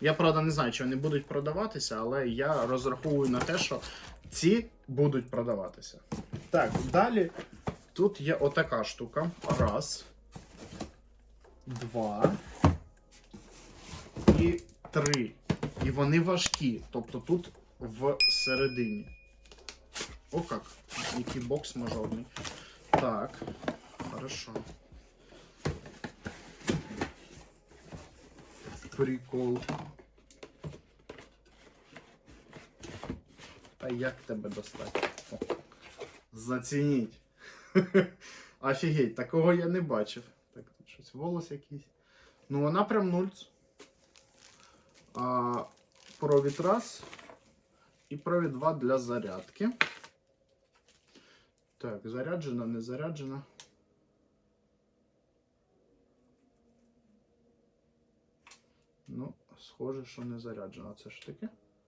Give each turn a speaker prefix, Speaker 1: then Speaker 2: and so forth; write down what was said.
Speaker 1: Я правда не знаю, чи вони будуть продаватися, але я розраховую на те, що ці будуть продаватися. Так, далі тут є отака штука. Раз. Два. І три. І вони важкі. Тобто тут всередині. О, как. Який бокс мажорний. Так. Хорошо. Прикол. А як тебе достати? Зацініть. Офігеть, такого я не бачив. Так, тут щось волос якийсь. Ну, вона прям нульц. А, провід раз. І провід два для зарядки. Так, заряджена, не заряджена. Ну, схоже, що не заряджена. Це ж таке.